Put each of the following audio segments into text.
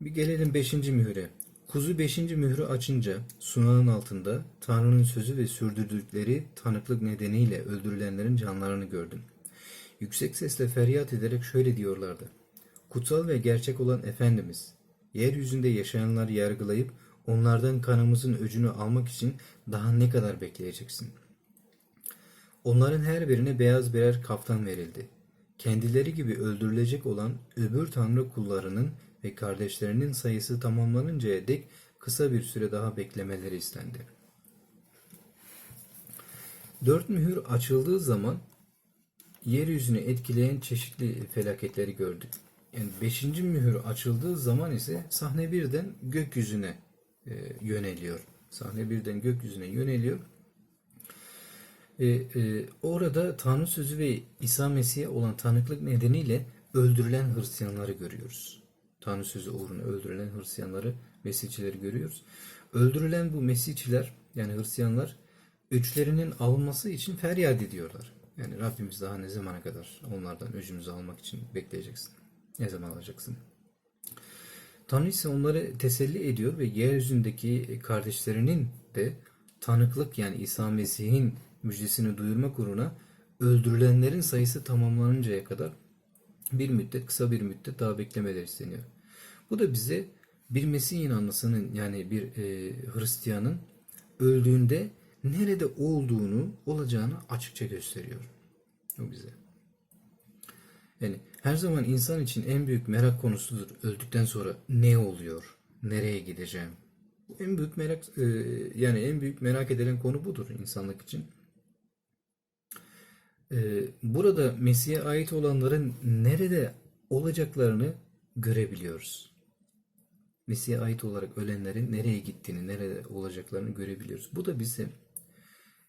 Bir gelelim 5. mühüre. Kuzu 5. mührü açınca sunağın altında Tanrı'nın sözü ve sürdürdükleri tanıklık nedeniyle öldürülenlerin canlarını gördüm. Yüksek sesle feryat ederek şöyle diyorlardı. Kutsal ve gerçek olan Efendimiz, yeryüzünde yaşayanları yargılayıp onlardan kanımızın öcünü almak için daha ne kadar bekleyeceksin? Onların her birine beyaz birer kaftan verildi. Kendileri gibi öldürülecek olan öbür tanrı kullarının ve kardeşlerinin sayısı tamamlanıncaya dek kısa bir süre daha beklemeleri istendi. Dört mühür açıldığı zaman yeryüzünü etkileyen çeşitli felaketleri gördük. Yani beşinci mühür açıldığı zaman ise sahne birden gökyüzüne e, yöneliyor. Sahne birden gökyüzüne yöneliyor. E, e, orada Tanrı sözü ve İsa Mesih'e olan tanıklık nedeniyle öldürülen Hristiyanları görüyoruz. Tanrı sözü uğruna öldürülen Hristiyanları, Mesihçileri görüyoruz. Öldürülen bu Mesihçiler yani Hristiyanlar öçlerinin alınması için feryat ediyorlar. Yani Rabbimiz daha ne zamana kadar onlardan öcümüzü almak için bekleyeceksin? Ne zaman alacaksın? Tanrı ise onları teselli ediyor ve yeryüzündeki kardeşlerinin de tanıklık yani İsa Mesih'in müjdesini duyurmak uğruna öldürülenlerin sayısı tamamlanıncaya kadar bir müddet, kısa bir müddet daha beklemeleri isteniyor. Bu da bize bir Mesih inanlısının yani bir e, Hristiyanın öldüğünde nerede olduğunu, olacağını açıkça gösteriyor. O bize. Yani her zaman insan için en büyük merak konusudur. Öldükten sonra ne oluyor? Nereye gideceğim? En büyük merak e, yani en büyük merak edilen konu budur insanlık için. E, burada Mesih'e ait olanların nerede olacaklarını görebiliyoruz. Mesih'e ait olarak ölenlerin nereye gittiğini, nerede olacaklarını görebiliyoruz. Bu da bize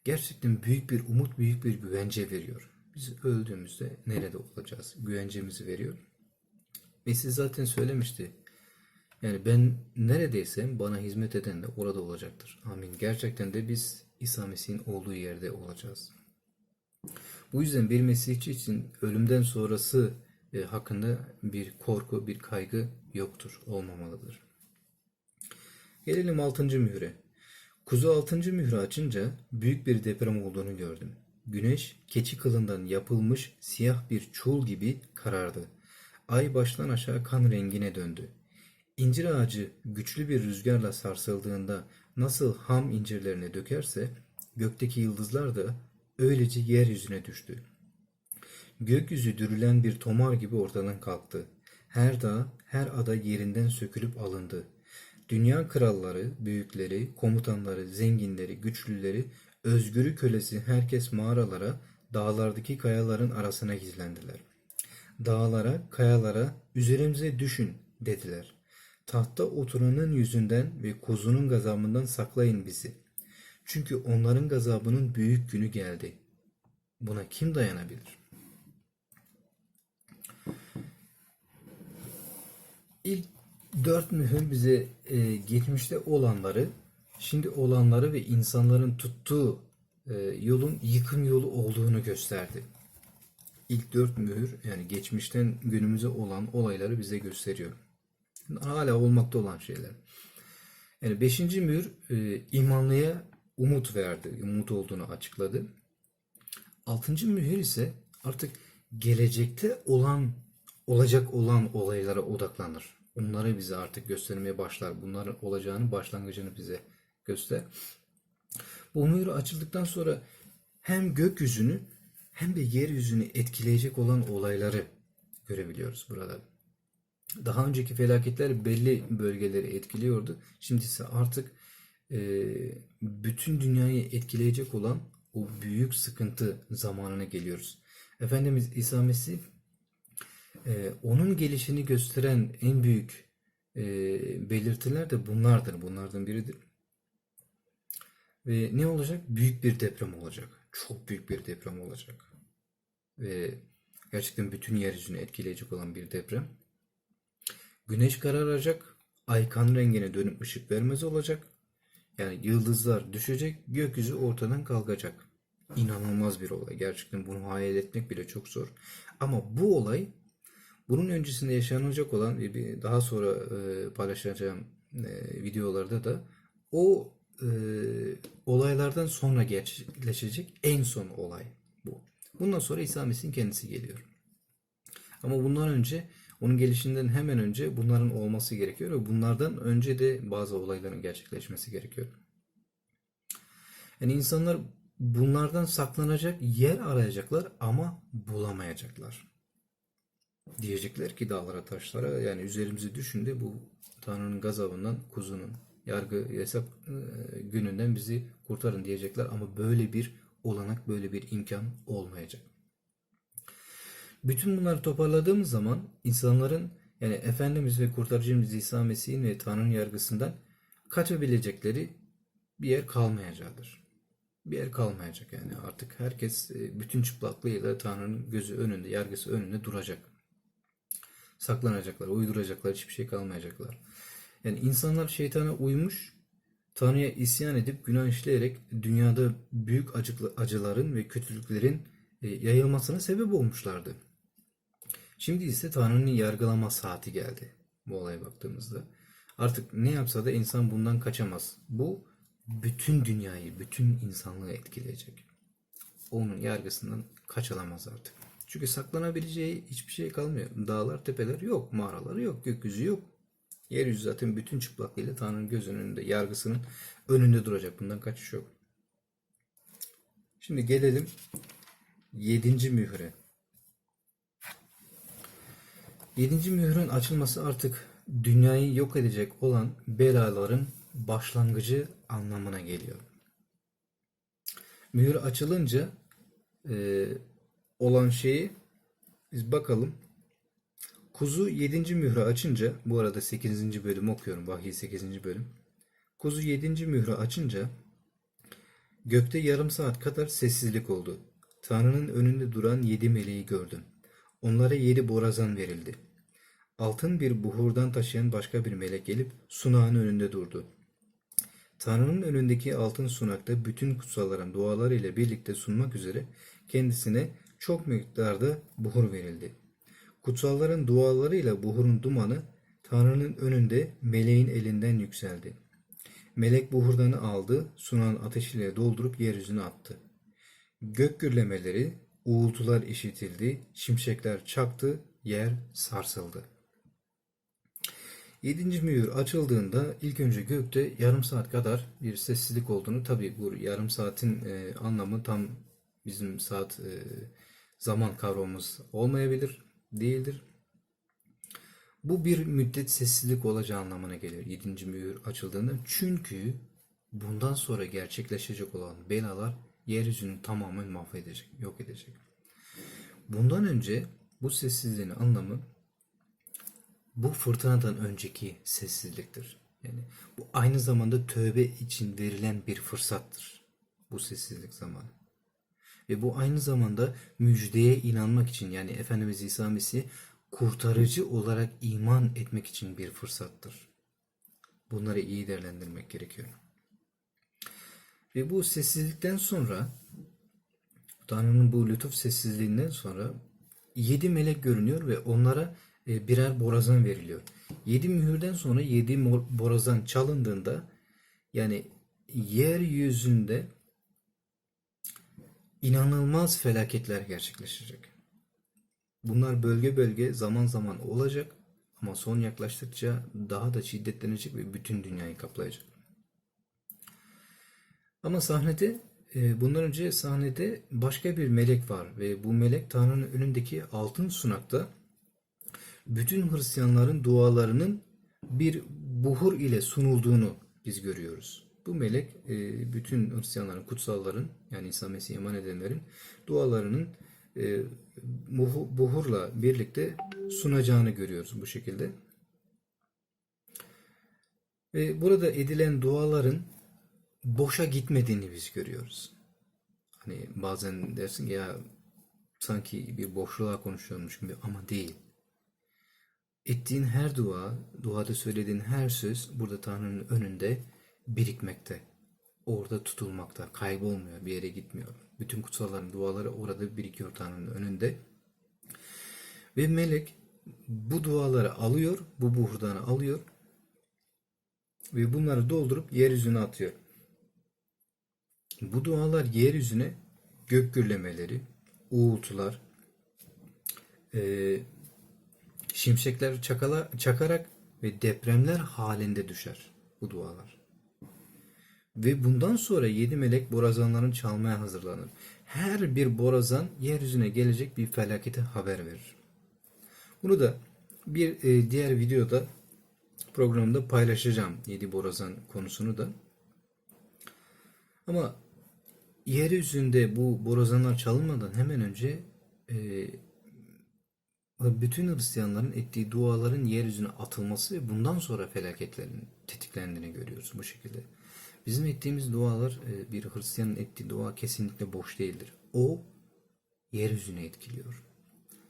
gerçekten büyük bir umut, büyük bir güvence veriyor. Biz öldüğümüzde nerede olacağız? Güvencemizi veriyor. Mesih zaten söylemişti. Yani ben neredeysem bana hizmet eden de orada olacaktır. Amin. Gerçekten de biz İsa Mesih'in olduğu yerde olacağız. Bu yüzden bir Mesihçi için ölümden sonrası e, hakkında bir korku, bir kaygı yoktur, olmamalıdır. Gelelim 6. mühüre. Kuzu 6. mührü açınca büyük bir deprem olduğunu gördüm. Güneş keçi kılından yapılmış siyah bir çul gibi karardı. Ay baştan aşağı kan rengine döndü. İncir ağacı güçlü bir rüzgarla sarsıldığında nasıl ham incirlerini dökerse gökteki yıldızlar da öylece yeryüzüne düştü. Gökyüzü dürülen bir tomar gibi ortadan kalktı. Her dağ, her ada yerinden sökülüp alındı. Dünya kralları, büyükleri, komutanları, zenginleri, güçlüleri, özgürü kölesi herkes mağaralara, dağlardaki kayaların arasına gizlendiler. Dağlara, kayalara, üzerimize düşün dediler. Tahta oturanın yüzünden ve kuzunun gazabından saklayın bizi. Çünkü onların gazabının büyük günü geldi. Buna kim dayanabilir? İlk dört mühür bize e, geçmişte olanları, şimdi olanları ve insanların tuttuğu e, yolun yıkım yolu olduğunu gösterdi. İlk dört mühür yani geçmişten günümüze olan olayları bize gösteriyor. Hala olmakta olan şeyler. Yani beşinci mühür e, imanlıya umut verdi, umut olduğunu açıkladı. Altıncı mühür ise artık gelecekte olan, olacak olan olaylara odaklanır. Onları bize artık göstermeye başlar. Bunların olacağını, başlangıcını bize göster. Bu mühür açıldıktan sonra hem gökyüzünü hem de yeryüzünü etkileyecek olan olayları görebiliyoruz burada. Daha önceki felaketler belli bölgeleri etkiliyordu. Şimdi ise artık bütün dünyayı etkileyecek olan o büyük sıkıntı zamanına geliyoruz. Efendimiz İsa Mesih e, onun gelişini gösteren en büyük e, belirtiler de bunlardır. Bunlardan biridir. Ve ne olacak? Büyük bir deprem olacak. Çok büyük bir deprem olacak. Ve gerçekten bütün yeryüzünü etkileyecek olan bir deprem. Güneş kararacak, ay kan rengine dönüp ışık vermez olacak. Yani yıldızlar düşecek, gökyüzü ortadan kalkacak. İnanılmaz bir olay. Gerçekten bunu hayal etmek bile çok zor. Ama bu olay Bunun öncesinde yaşanacak olan ve daha sonra e, paylaşacağım e, videolarda da o e, olaylardan sonra gerçekleşecek en son olay bu. Bundan sonra İsa Mesih'in kendisi geliyor. Ama bundan önce onun gelişinden hemen önce bunların olması gerekiyor ve bunlardan önce de bazı olayların gerçekleşmesi gerekiyor. Yani insanlar bunlardan saklanacak yer arayacaklar ama bulamayacaklar. Diyecekler ki dağlara taşlara yani üzerimizi düşün de bu Tanrı'nın gazabından kuzunun yargı hesap e, gününden bizi kurtarın diyecekler ama böyle bir olanak böyle bir imkan olmayacak. Bütün bunları toparladığımız zaman insanların yani Efendimiz ve Kurtarıcımız İsa Mesih'in ve Tanrı'nın yargısından kaçabilecekleri bir yer kalmayacaktır. Bir yer kalmayacak yani artık herkes e, bütün çıplaklığıyla Tanrı'nın gözü önünde, yargısı önünde duracak. Saklanacaklar, uyduracaklar, hiçbir şey kalmayacaklar. Yani insanlar şeytana uymuş, Tanrı'ya isyan edip günah işleyerek dünyada büyük acıların ve kötülüklerin e, yayılmasına sebep olmuşlardı. Şimdi ise Tanrı'nın yargılama saati geldi bu olaya baktığımızda. Artık ne yapsa da insan bundan kaçamaz. Bu bütün dünyayı, bütün insanlığı etkileyecek. Onun yargısından kaçılamaz artık. Çünkü saklanabileceği hiçbir şey kalmıyor. Dağlar, tepeler yok, mağaraları yok, gökyüzü yok. Yeryüzü zaten bütün çıplaklığıyla Tanrı'nın gözünün önünde, yargısının önünde duracak. Bundan kaçış yok. Şimdi gelelim yedinci mühre. Yedinci mührün açılması artık dünyayı yok edecek olan belaların başlangıcı anlamına geliyor. Mühür açılınca e, olan şeyi biz bakalım. Kuzu 7. mührü açınca, bu arada 8. bölüm okuyorum, Vahiy 8. bölüm. Kuzu 7. mührü açınca gökte yarım saat kadar sessizlik oldu. Tanrı'nın önünde duran yedi meleği gördüm. Onlara yedi borazan verildi. Altın bir buhurdan taşıyan başka bir melek gelip sunağın önünde durdu. Tanrı'nın önündeki altın sunakta bütün kutsalların duaları ile birlikte sunmak üzere kendisine çok miktarda buhur verildi. Kutsalların dualarıyla buhurun dumanı Tanrı'nın önünde meleğin elinden yükseldi. Melek buhurdanı aldı, sunağın ateşiyle doldurup yeryüzüne attı. Gök gürlemeleri, uğultular işitildi, şimşekler çaktı, yer sarsıldı. Yedinci mühür açıldığında ilk önce gökte yarım saat kadar bir sessizlik olduğunu tabi bu yarım saatin e, anlamı tam bizim saat e, zaman kavramımız olmayabilir, değildir. Bu bir müddet sessizlik olacağı anlamına gelir yedinci mühür açıldığında. Çünkü bundan sonra gerçekleşecek olan belalar yeryüzünü tamamen mahvedecek, yok edecek. Bundan önce bu sessizliğin anlamı bu fırtınadan önceki sessizliktir. Yani bu aynı zamanda tövbe için verilen bir fırsattır. Bu sessizlik zamanı. Ve bu aynı zamanda müjdeye inanmak için yani Efendimiz İsa Mesih kurtarıcı olarak iman etmek için bir fırsattır. Bunları iyi değerlendirmek gerekiyor. Ve bu sessizlikten sonra Tanrı'nın bu lütuf sessizliğinden sonra yedi melek görünüyor ve onlara birer borazan veriliyor. Yedi mühürden sonra yedi mor- borazan çalındığında yani yeryüzünde inanılmaz felaketler gerçekleşecek. Bunlar bölge bölge zaman zaman olacak ama son yaklaştıkça daha da şiddetlenecek ve bütün dünyayı kaplayacak. Ama sahnede e, bundan önce sahnede başka bir melek var ve bu melek Tanrı'nın önündeki altın sunakta bütün Hristiyanların dualarının bir buhur ile sunulduğunu biz görüyoruz. Bu melek e, bütün Hristiyanların, kutsalların yani İsa Mesih'e iman edenlerin dualarının e, buhu- buhurla birlikte sunacağını görüyoruz bu şekilde. Ve burada edilen duaların boşa gitmediğini biz görüyoruz. Hani bazen dersin ki ya sanki bir boşluğa konuşuyormuş gibi ama değil. Ettiğin her dua, duada söylediğin her söz burada Tanrı'nın önünde birikmekte. Orada tutulmakta, kaybolmuyor, bir yere gitmiyor. Bütün kutsalların duaları orada birikiyor Tanrı'nın önünde. Ve melek bu duaları alıyor, bu buhurdanı alıyor ve bunları doldurup yeryüzüne atıyor. Bu dualar yeryüzüne gök gürlemeleri, uğultular, şimşekler çakala, çakarak ve depremler halinde düşer bu dualar. Ve bundan sonra yedi melek borazanların çalmaya hazırlanır. Her bir borazan yeryüzüne gelecek bir felakete haber verir. Bunu da bir e, diğer videoda programda paylaşacağım yedi borazan konusunu da. Ama yeryüzünde bu borazanlar çalınmadan hemen önce e, bütün Hristiyanların ettiği duaların yeryüzüne atılması ve bundan sonra felaketlerin tetiklendiğini görüyoruz bu şekilde. Bizim ettiğimiz dualar, e, bir Hristiyanın ettiği dua kesinlikle boş değildir. O yeryüzüne etkiliyor.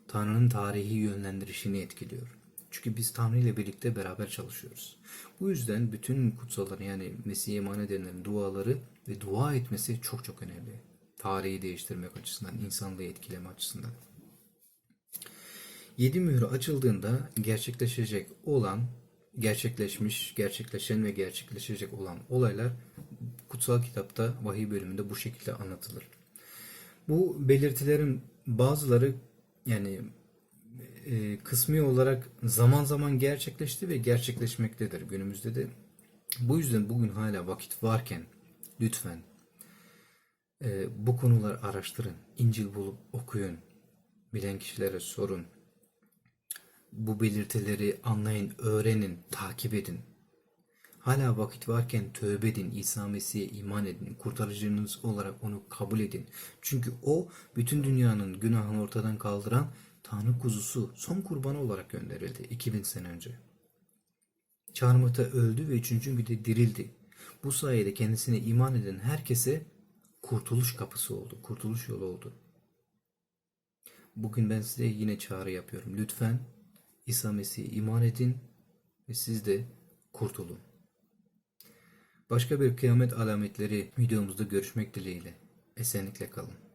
Tanrı'nın tarihi yönlendirişini etkiliyor. Çünkü biz Tanrı ile birlikte beraber çalışıyoruz. Bu yüzden bütün kutsalların yani Mesih'e emanet edenlerin duaları ve dua etmesi çok çok önemli. Tarihi değiştirmek açısından, insanlığı etkileme açısından. Yedi mührü açıldığında gerçekleşecek olan, gerçekleşmiş, gerçekleşen ve gerçekleşecek olan olaylar kutsal kitapta vahiy bölümünde bu şekilde anlatılır. Bu belirtilerin bazıları yani e, kısmi olarak zaman zaman gerçekleşti ve gerçekleşmektedir günümüzde de. Bu yüzden bugün hala vakit varken lütfen e, bu konuları araştırın, İncil bulup okuyun, bilen kişilere sorun. Bu belirtileri anlayın, öğrenin, takip edin. Hala vakit varken tövbe edin, İsa Mesih'e iman edin, kurtarıcınız olarak onu kabul edin. Çünkü o bütün dünyanın günahını ortadan kaldıran Tanrı kuzusu son kurbanı olarak gönderildi 2000 sene önce. Çarmıhta öldü ve üçüncü günde dirildi. Bu sayede kendisine iman eden herkese kurtuluş kapısı oldu, kurtuluş yolu oldu. Bugün ben size yine çağrı yapıyorum. Lütfen İsa Mesih'e iman edin ve siz de kurtulun. Başka bir kıyamet alametleri videomuzda görüşmek dileğiyle. Esenlikle kalın.